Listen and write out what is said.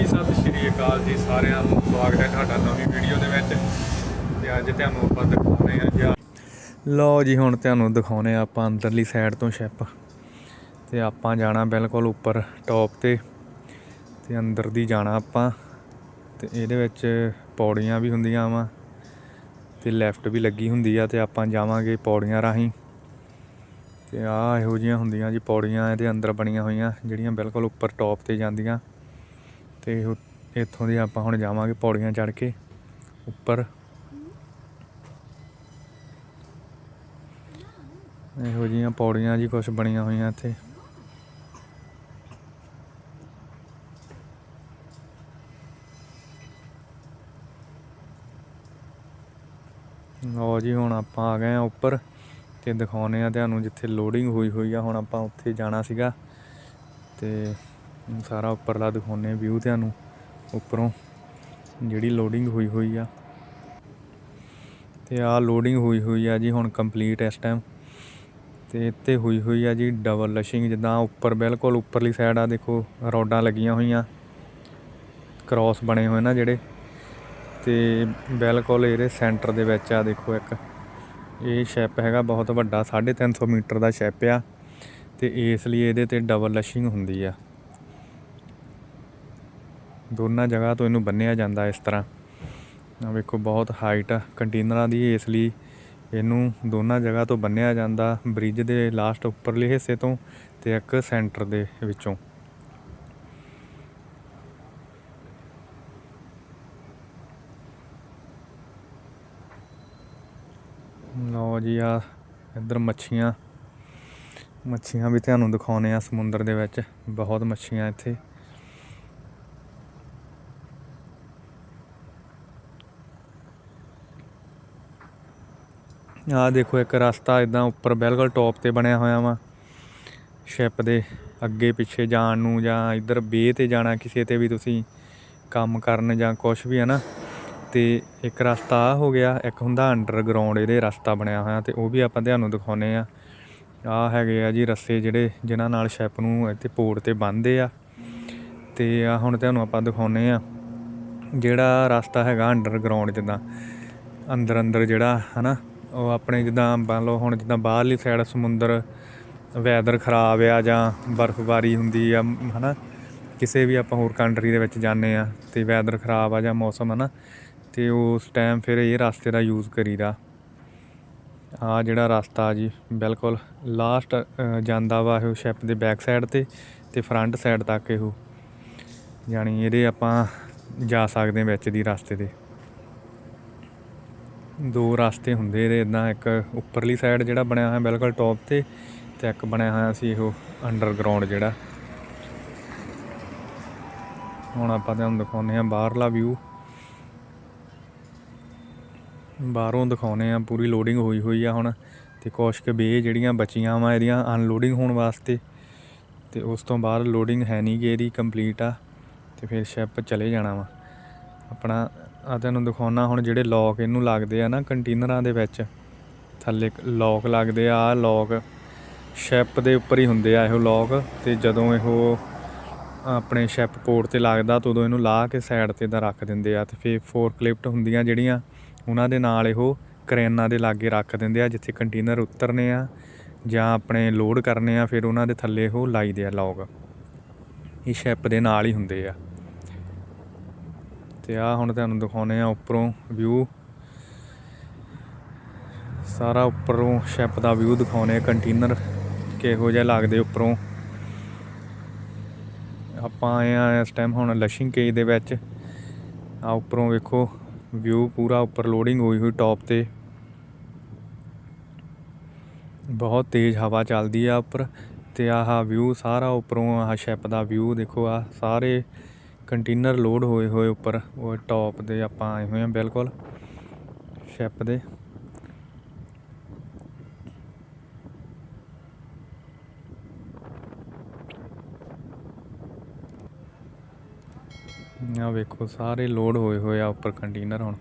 ਜੀ, ਸਤਿ ਸ਼੍ਰੀ ਅਕਾਲ ਜੀ, ਸਾਰਿਆਂ ਨੂੰ ਸਵਾਗਤ ਹੈ ਤੁਹਾਡਾ ਨਵੀਂ ਵੀਡੀਓ ਦੇ ਵਿੱਚ। ਤੇ ਅੱਜ ਤੁਹਾਨੂੰ ਆਪਾਂ ਦਿਖਾਉਣੇ ਆ ਜੀ ਲਓ ਜੀ, ਹੁਣ ਤੁਹਾਨੂੰ ਦਿਖਾਉਣੇ ਆ ਆਪਾਂ ਅੰਦਰਲੀ ਸਾਈਡ ਤੋਂ ਸ਼ਿਪ ਤੇ ਆਪਾਂ ਜਾਣਾ ਬਿਲਕੁਲ ਉੱਪਰ ਟੌਪ ਤੇ ਤੇ ਅੰਦਰ ਦੀ ਜਾਣਾ ਆਪਾਂ। ਤੇ ਇਹਦੇ ਵਿੱਚ ਪੌੜੀਆਂ ਵੀ ਹੁੰਦੀਆਂ ਵਾ, ਤੇ ਲੈਫਟ ਵੀ ਲੱਗੀ ਹੁੰਦੀ ਆ, ਤੇ ਆਪਾਂ ਜਾਵਾਂਗੇ ਪੌੜੀਆਂ ਰਾਹੀਂ। ਤੇ ਆ ਇਹੋ ਜਿਹੀਆਂ ਹੁੰਦੀਆਂ ਜੀ, ਪੌੜੀਆਂ ਇਹਦੇ ਅੰਦਰ ਬਣੀਆਂ ਹੋਈਆਂ, ਜਿਹੜੀਆਂ ਬਿਲਕੁਲ ਉੱਪਰ ਟੌਪ ਤੇ ਜਾਂਦੀਆਂ। ਤੇ ਇੱਥੋਂ ਦੀ ਆਪਾਂ ਹੁਣ ਜਾਵਾਂਗੇ ਪੌੜੀਆਂ ਚੜ੍ਹ ਕੇ ਉੱਪਰ। ਇਹੋ ਜਿਹੀਆਂ ਪੌੜੀਆਂ ਜੀ ਕੁਝ ਬਣੀਆਂ ਹੋਈਆਂ ਇੱਥੇ। ਲਓ ਜੀ, ਹੁਣ ਆਪਾਂ ਆ ਗਏ ਆ ਉੱਪਰ ਤੇ ਦਿਖਾਉਨੇ ਆ ਤੁਹਾਨੂੰ ਜਿੱਥੇ ਲੋਡਿੰਗ ਹੋਈ ਹੋਈ ਆ। ਹੁਣ ਆਪਾਂ ਉੱਥੇ ਜਾਣਾ ਸੀਗਾ ਤੇ ਸਾਰਾ ਉੱਪਰਲਾ ਦਿਖਾਉਨੇ ਵਿਊ ਤੁਹਾਨੂੰ, ਉੱਪਰੋਂ ਜਿਹੜੀ ਲੋਡਿੰਗ ਹੋਈ ਹੋਈ ਆ। ਤੇ ਆ ਲੋਡਿੰਗ ਹੋਈ ਹੋਈ ਆ ਜੀ ਹੁਣ ਕੰਪਲੀਟ ਇਸ ਟਾਈਮ ਤੇ ਇੱਥੇ ਹੋਈ ਹੋਈ ਆ ਜੀ ਡਬਲ ਲਸ਼ਿੰਗ ਜਿੱਦਾਂ ਉੱਪਰ ਬਿਲਕੁਲ ਉੱਪਰਲੀ ਸਾਈਡ ਆ, ਦੇਖੋ ਰੋਡਾਂ ਲੱਗੀਆਂ ਹੋਈਆਂ। ਕ੍ਰਾਸ ਬਣੇ ਹੋਏ ਨਾ ਜਿਹੜੇ। ਤੇ ਬਿਲਕੁਲ ਇਹਦੇ ਸੈਂਟਰ ਦੇ ਵਿੱਚ ਆ, ਦੇਖੋ ਇੱਕ। ਇਹ ਸ਼ੈਪ ਹੈਗਾ ਬਹੁਤ ਵੱਡਾ 350 ਮੀਟਰ ਦਾ ਸ਼ੈਪ ਆ। ਤੇ ਇਸ ਲਈ ਇਹਦੇ ਤੇ ਡਬਲ ਲਸ਼ਿੰਗ ਹੁੰਦੀ ਆ। ਦੋਨਾਂ ਜਗ੍ਹਾ ਤੋਂ ਇਹਨੂੰ ਬੰਨਿਆ ਜਾਂਦਾ ਇਸ ਤਰ੍ਹਾਂ। ਆ ਵੇਖੋ, ਬਹੁਤ ਹਾਈਟ ਕੰਟੇਨਰਾਂ ਦੀ ਇਸ ਲਈ ਇਹਨੂੰ ਦੋਨਾਂ ਜਗ੍ਹਾ ਤੋਂ ਬੰਨਿਆ ਜਾਂਦਾ ਬ੍ਰਿਜ ਦੇ ਲਾਸਟ ਉੱਪਰਲੇ ਹਿੱਸੇ ਤੋਂ ਤੇ ਇੱਕ ਸੈਂਟਰ ਦੇ ਵਿੱਚੋਂ। ਲਓ ਜੀ ਆ ਇੱਧਰ ਮੱਛੀਆਂ। ਮੱਛੀਆਂ ਵੀ ਤੁਹਾਨੂੰ ਦਿਖਾਉਣੇ ਆ ਸਮੁੰਦਰ ਦੇ ਵਿੱਚ। ਬਹੁਤ ਮੱਛੀਆਂ ਇੱਥੇ। ਆਹ ਦੇਖੋ ਇੱਕ ਰਸਤਾ ਇਦਾਂ ਉੱਪਰ ਬਿਲਕੁਲ ਟੌਪ ਤੇ ਬਣਿਆ ਹੋਇਆ ਵਾ। ਸ਼ਿਪ ਦੇ ਅੱਗੇ ਪਿੱਛੇ ਜਾਣ ਨੂੰ ਜਾਂ ਇੱਧਰ ਬੇ ਤੇ ਜਾਣਾ ਕਿਸੇ ਤੇ ਵੀ ਤੁਸੀਂ ਕੰਮ ਕਰਨ ਜਾਂ ਕੁਝ ਵੀ ਹੈ ਨਾ। ਤੇ ਇੱਕ ਰਸਤਾ ਆ ਹੋ ਗਿਆ, ਇੱਕ ਹੁੰਦਾ ਅੰਡਰਗਰਾਉਂਡ ਇਹਦੇ ਰਸਤਾ ਬਣਿਆ ਹੋਇਆ ਤੇ ਉਹ ਵੀ ਆਪਾਂ ਤੁਹਾਨੂੰ ਦਿਖਾਉਨੇ ਆ ਆ ਹੈਗੇ ਆ ਜੀ ਰੱਸੇ ਜਿਹੜੇ ਜਿਨ੍ਹਾਂ ਨਾਲ ਸ਼ਿਪ ਨੂੰ ਇੱਥੇ ਪੋਰਟ ਤੇ ਬੰਨਦੇ ਆ। ਤੇ ਆ ਹੁਣ ਤੁਹਾਨੂੰ ਆਪਾਂ ਦਿਖਾਉਨੇ ਆ ਜਿਹੜਾ ਰਸਤਾ ਹੈਗਾ ਅੰਡਰਗਰਾਉਂਡ ਜਿੱਦਾਂ ਅੰਦਰ ਅੰਦਰ ਜਿਹੜਾ ਹਨਾ ਉਹ ਆਪਣੇ ਜਿੱਦਾਂ ਮੰਨ ਲਓ ਹੁਣ ਜਿੱਦਾਂ ਬਾਹਰਲੀ ਸਾਈਡ ਸਮੁੰਦਰ ਵੈਦਰ ਖਰਾਬ ਆ ਜਾਂ ਬਰਫ਼ਬਾਰੀ ਹੁੰਦੀ ਆ ਮ, ਹਨਾ? ਕਿਸੇ ਵੀ ਆਪਾਂ ਹੋਰ ਕੰਟਰੀ ਦੇ ਵਿੱਚ ਜਾਂਦੇ ਆ ਤੇ ਵੈਦਰ ਖਰਾਬ ਆ ਜਾਂ ਮੌਸਮ ਹਨਾ? ਤੇ ਉਸ ਟਾਈਮ ਫਿਰ ਇਹ ਰਸਤੇ ਦਾ ਯੂਜ਼ ਕਰੀਦਾ। ਆ ਜਿਹੜਾ ਰਸਤਾ ਜੀ ਬਿਲਕੁਲ ਲਾਸਟ ਜਾਂਦਾ ਵਾ ਇਹ ਸ਼ਿਪ ਦੇ ਬੈਕ ਸਾਈਡ ਤੇ ਤੇ ਫਰੰਟ ਸਾਈਡ ਤੱਕ ਇਹੋ। ਯਾਨੀ ਇਹਦੇ ਆਪਾਂ ਜਾ ਸਕਦੇ ਹਾਂ ਵਿੱਚ ਦੀ ਰਸਤੇ ਤੇ। ਦੋ ਰਸਤੇ ਹੁੰਦੇ ਇਹਦੇ ਇਦਾਂ ਇੱਕ ਉੱਪਰਲੀ ਸਾਈਡ ਜਿਹੜਾ ਬਣਿਆ ਹੋਇਆ ਬਿਲਕੁਲ ਟੌਪ ਤੇ ਤੇ ਇੱਕ ਬਣਿਆ ਹੋਇਆ ਸੀ ਇਹੋ ਅੰਡਰਗਰਾਉਂਡ ਜਿਹੜਾ। ਹੁਣ ਆਪਾਂ ਤੁਹਾਨੂੰ ਦਿਖਾਉਂਦੇ ਆ ਬਾਹਰਲਾ ਵਿਊ ਬਾਹਰੋਂ ਦਿਖਾਉਂਦੇ ਆ ਪੂਰੀ ਲੋਡਿੰਗ ਹੋਈ ਹੋਈ ਆ ਹੁਣ ਤੇ ਕੁਛ ਕੁ ਬੇ ਜਿਹੜੀਆਂ ਬਚੀਆਂ ਵਾ ਇਹਦੀਆਂ ਅਨਲੋਡਿੰਗ ਹੋਣ ਵਾਸਤੇ ਤੇ ਉਸ ਤੋਂ ਬਾਅਦ ਲੋਡਿੰਗ ਹੈ ਨਹੀਂ ਗੀ ਇਹਦੀ ਕੰਪਲੀਟ ਆ ਤੇ ਫਿਰ ਸ਼ਿਪ ਚਲੇ ਜਾਣਾ ਵਾ। ਆਪਣਾ ਆ ਤੁਹਾਨੂੰ ਦਿਖਾਉਣਾ ਹੁਣ ਜਿਹੜੇ ਲੋਕ ਇਹਨੂੰ ਲੱਗਦੇ ਆ ਨਾ ਕੰਟੇਨਰਾਂ ਦੇ ਵਿੱਚ। ਥੱਲੇ ਲੋਕ ਲੱਗਦੇ ਆ, ਆਹ ਲੋਕ ਸ਼ਿਪ ਦੇ ਉੱਪਰ ਹੀ ਹੁੰਦੇ ਆ ਇਹੋ ਲੋਕ ਤੇ ਜਦੋਂ ਇਹੋ ਆਪਣੇ ਸ਼ਿਪ ਪੋਰਟ ਤੇ ਲੱਗਦਾ ਤਾਂ ਉਦੋਂ ਇਹਨੂੰ ਲਾ ਕੇ ਸਾਈਡ ਤੇ ਦਾ ਰੱਖ ਦਿੰਦੇ ਆ ਤੇ ਫਿਰ ਫੋਰਕਲਿਫਟ ਹੁੰਦੀਆਂ ਜਿਹੜੀਆਂ, ਉਹਨਾਂ ਦੇ ਨਾਲ ਇਹੋ ਕਰੇਨਾਂ ਦੇ ਲਾਗੇ ਰੱਖ ਦਿੰਦੇ ਆ ਜਿੱਥੇ ਕੰਟੇਨਰ ਉਤਰਨੇ ਆ ਜਾਂ ਆਪਣੇ ਲੋਡ ਕਰਨੇ ਆ, ਫਿਰ ਉਹਨਾਂ ਦੇ ਥੱਲੇ ਉਹ ਲਾਈਦੇ ਆ ਲੋਕ ਇਹ ਸ਼ਿਪ ਦੇ ਨਾਲ ਹੀ ਹੁੰਦੇ ਆ। ਤੇ ਆ ਹੁਣ ਤੁਹਾਨੂੰ ਦਿਖਾਉਨੇ ਆ ਉੱਪਰੋਂ ਵਿਊ ਸਾਰਾ ਉੱਪਰੋਂ ਸ਼ਿਪ ਦਾ ਵਿਊ ਦਿਖਾਉਨੇ ਆ ਕੰਟੇਨਰ ਕਿਹੋ ਜਿਹਾ ਲੱਗਦੇ ਉੱਪਰੋਂ। ਆਪਾਂ ਆਏ ਆ ਇਸ ਟਾਈਮ ਹੁਣ ਲਸ਼ਿੰਗ ਕੇਜ ਦੇ ਵਿੱਚ। ਆ ਉੱਪਰੋਂ ਵੇਖੋ ਵਿਊ ਪੂਰਾ ਉੱਪਰ ਲੋਡਿੰਗ ਹੋਈ ਹੋਈ ਟੌਪ ਤੇ। ਬਹੁਤ ਤੇਜ਼ ਹਵਾ ਚੱਲਦੀ ਆ ਉੱਪਰ ਤੇ ਆਹ ਵਿਊ ਸਾਰਾ ਉੱਪਰੋਂ ਆਹ ਸ਼ਿਪ ਦਾ ਵਿਊ ਦੇਖੋ ਆ ਸਾਰੇ ਕੰਟੇਨਰ ਲੋਡ ਹੋਏ ਹੋਏ ਉੱਪਰ, ਉਹ ਟੌਪ ਦੇ ਆਪਾਂ ਆਏ ਹੋਏ ਆ ਬਿਲਕੁਲ ਸ਼ਿਪ ਦੇ। ਆ ਵੇਖੋ, ਸਾਰੇ ਲੋਡ ਹੋਏ ਹੋਏ ਆ ਉੱਪਰ ਕੰਟੇਨਰ ਹੁਣ।